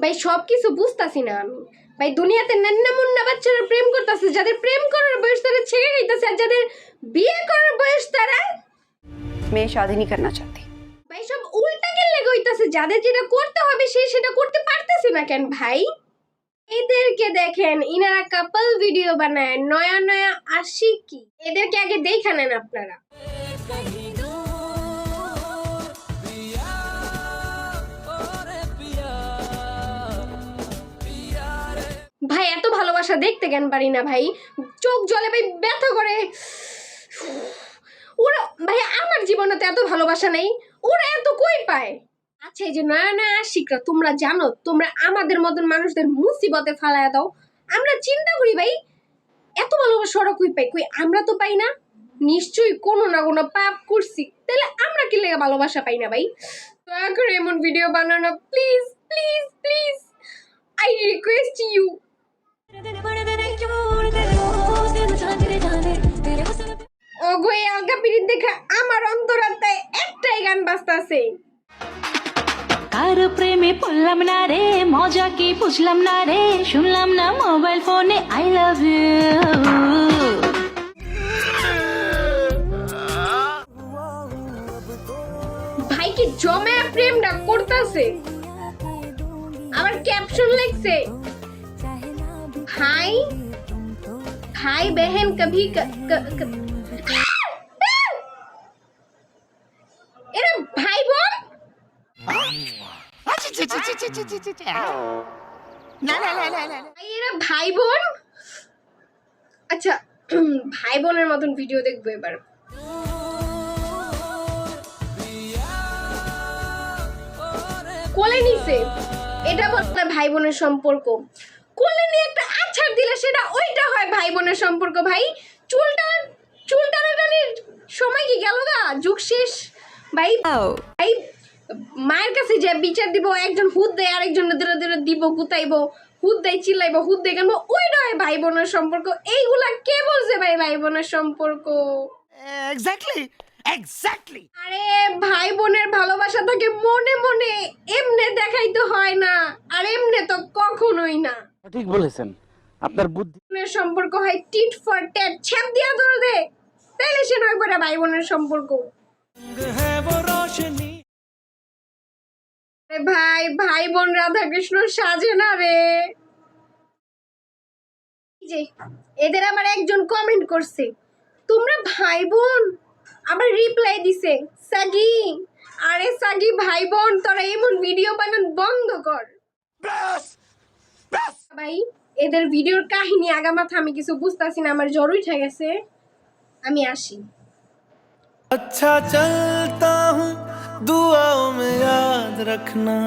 ভাই সব কিছু বুঝতাছি না আমি। ভাই দুনিয়াতে নান্না মুন্না বাচ্চারা প্রেম করতেছে যাদের প্রেম করার বয়স তারা ছেড়ে খাইতেছে আর যাদের বিয়ে করার বয়স তারা মেয়ে শাদি নি করনা চাহতি ভাই সব উল্টা কেলে হইতাছে যাদের যেটা করতে হবে সে সেটা করতে পারতেছে না কেন ভাই? এদেরকে দেখেন ইনারা কাপল ভিডিও বানায় নয়া নয়া আশিকি। এদেরকে আগে দেখানেন আপনারা। এত দেখতে কেন পারি না ভাই? চোখ জলে ভাই ব্যথা করে। ওরা, ভাই, আমার জীবনে তো এত ভালোবাসা নেই। ওরা এত কই পায়? আচ্ছা এই যে নয়া নয়া আশিকরা, তোমরা জানো, তোমরা আমাদের মতন মানুষদের মুসিবতে ফালায়া দাও। আমরা চিন্তা করি, ভাই, এত ভালোবাসা ওরা কই পাই কই আমরা তো পাই না। নিশ্চয়ই কোনো না কোনো পাপ করছি। তাহলে আমরা কি লেগে ভালোবাসা পাই না, ভাই? দয়া করে এমন ভিডিও বানানো please please please I request you ওগো এই আলগা পিরিত দেখা আমার অন্তরাত্মায় একটাই গান বাজতাছে। কার প্রেমে পড়লাম না রে মজা কি বুঝলাম না রে শুনলাম না মোবাইল ফোনে আই লাভ ইউ। ভাই কি জমে প্রেমটা করতেছে? আমার ক্যাপশন লিখছে ভাই ভাই বহন কভি এরা ভাই বোন না ভাই বোন আচ্ছা ভাই বোনের মতন ভিডিও দেখব এবার কোলে নিছে এটা বল ভাই বোনের সম্পর্ক কোলে নিয়ে একটা আছাড় দিলে সেটা ওইটা হয় ভাই বোনের সম্পর্ক ভাই। চুল টানা চুল টানাটানির সময় কি গেল গা? যুগ শেষ। ভাই ভাই মায়ের কাছে যে বিচার দিব একজন হুদ দেয় আরেকজন ধরে ধরে দিব গুতাইব হুদ দেয় চিল্লাইব হুদ দেয় কেন? ওইটা হয় ভাই বোনের সম্পর্ক। এইগুলা কে বলছে ভাই ভাই বোনের সম্পর্ক? এক্স্যাক্টলি এক্স্যাক্টলি আরে ভাই বোনের ভালোবাসা থাকে মনে মনে এমনে দেখাইতে হয় না আর এমনে তো কখনোই না। ঠিক বলেছেন। আপনার বুদ্ধি সম্পর্ক হয় টিট ফর ট্যাট ছ্যাপ দিয়া ধরে দে। তাইলে সে নয় পড়ে ভাই বোনের সম্পর্ক। ভাই ভাই বোন রাধা কৃষ্ণ সাজে না রে। এই যে এদের আবার একজন কমেন্ট করছে। তোমরা ভাই বোন আবার রিপ্লাই দিছে সাগি আরে সাগি ভাই বোন তোরা এমন ভিডিও বানান বন্ধ কর। ভাই এদের ভিডিওর কাহিনী আগামাথা আমি কিছু বুঝতেছি না, আমার জ্বর উঠে গেছে। আমি আসি। আচ্ছা চলতা হুম দুআও মে রাখনা